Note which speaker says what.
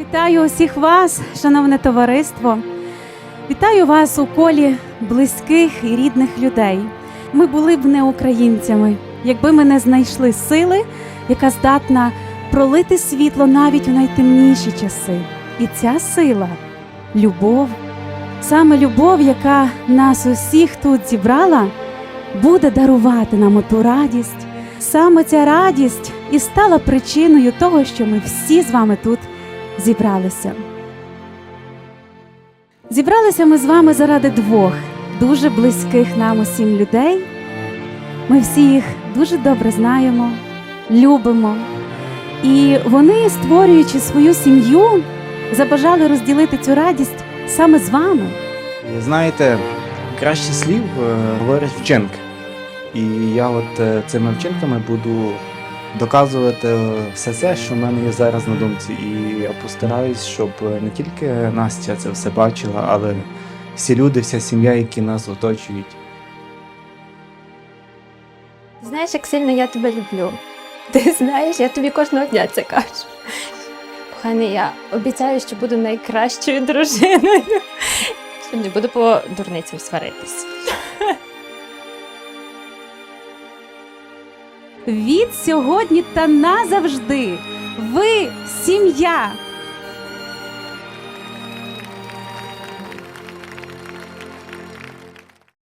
Speaker 1: Вітаю усіх вас, шановне товариство. Вітаю вас у колі близьких і рідних людей. Ми були б не українцями, якби ми не знайшли сили, яка здатна пролити світло навіть у найтемніші часи. І ця сила любов. Саме любов, яка нас усіх тут зібрала, буде дарувати нам оту радість. Саме ця радість і стала причиною того, що ми всі з вами тут зібралися. Зібралися ми з вами заради двох дуже близьких нам усім людей. Ми всі їх дуже добре знаємо, любимо. І вони, створюючи свою сім'ю, забажали розділити цю радість саме з вами.
Speaker 2: Знаєте, краще слів е, говорять вчинки. І я от е, цими вчинками буду доказувати все це, що в мене є зараз на думці. І я постараюсь, щоб не тільки Настя це все бачила, але всі люди, вся сім'я, які нас оточують.
Speaker 3: Знаєш, як сильно я тебе люблю. Ти знаєш, я тобі кожного дня це кажу. Коханий, я обіцяю, що буду найкращою дружиною. Що не буду по дурницям сваритись.
Speaker 1: Від сьогодні та назавжди. Ви сім'я,